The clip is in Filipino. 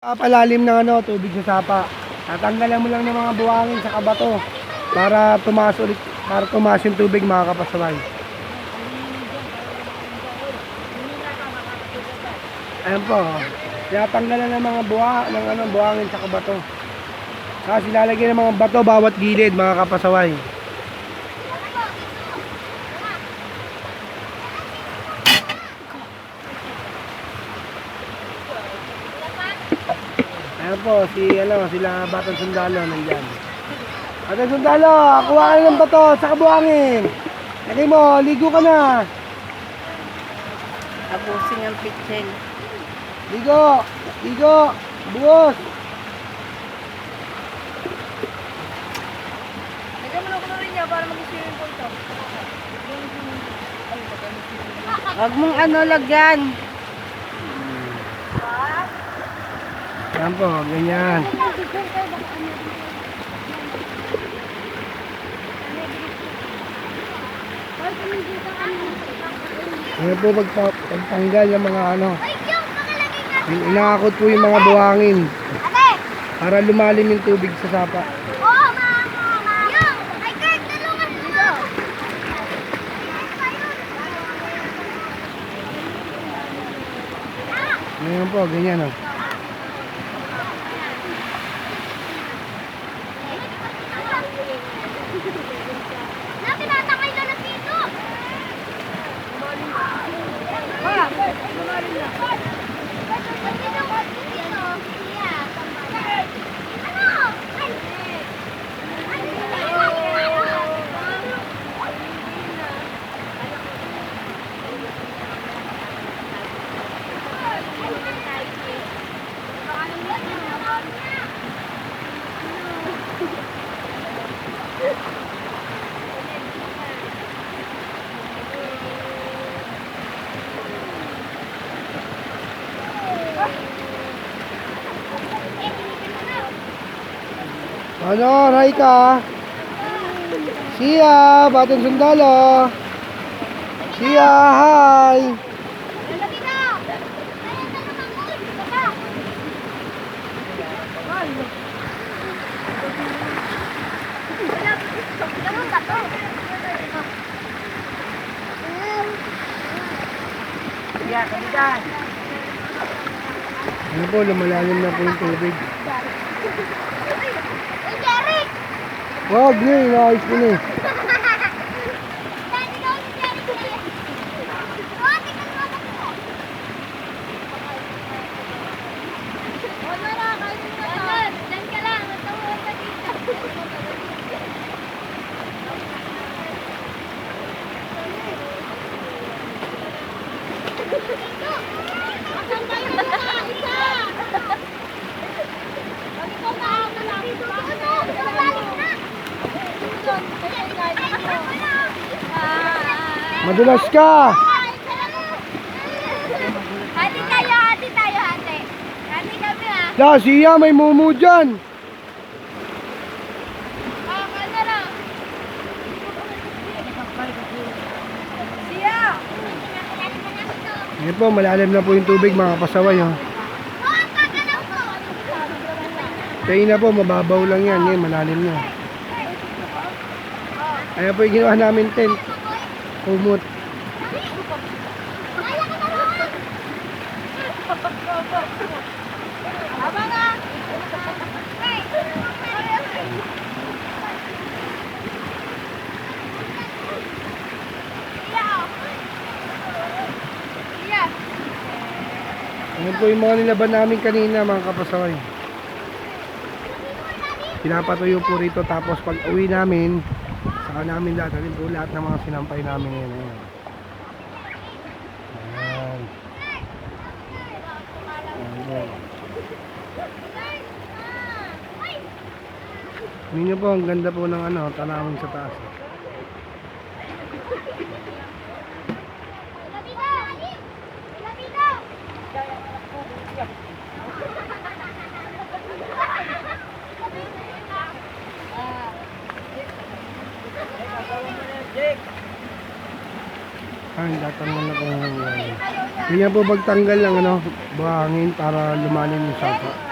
Palalim ng ano, tubig sa sapa. Tatanggalan mo lang ng mga buwangin sa kabato para tumaas ulit, para tumaas yung tubig mga kapasaway. Ayan po. Tinatanggalan ng mga buwa, ng ano, buwangin sa kabato. Tapos ilalagay ng mga bato bawat gilid mga kapasaway. Ayan po, si ano, sila Batang Sundalo nandyan. Batang Sundalo, kuha ka ng bato sa kabuhangin. Lagay mo, ligo ka na. Abusing ang pitchel. Ligo, ligo, buhos. Lagyan mo na ko rin niya para mag-swimming pool to. Huwag mong ano lagyan. Ayan po, ganyan. Ayan po pagpa, pagtanggal ng mga ano. Inakot po yung mga buhangin para lumalim yung tubig sa sapa. Ayan po, ganyan oh. Ano, Raika? Siya, Batang Sundalo. Siya, hi. Ano po, lumalalim na po yung tubig. Wag na, inaayos ko. Madulas ka. Hati tayo, hati tayo, hati. Hati kami ha. La, siya, may mumu dyan. Ah! Ngayon po, malalim na po yung tubig mga pasaway. Oh. Oh! Kaya na po, mababaw lang yan. Ngayon, malalim na. Ayan po yung ginawa namin tent. Kumot. Ayan po yung mga nilaban namin kanina mga kapasaway. Pinapatuyo po rito tapos pag uwi namin, saka namin dadalhin po lahat ng mga sinampay namin ngayon. Ayan. Ayan. Po, ang ganda po ng ano, tanawin sa taas. Lapida! Lapida! Ay, tatanggal na po. Ganyan po pagtanggal ng ano, buhangin para lumalim yung sapa.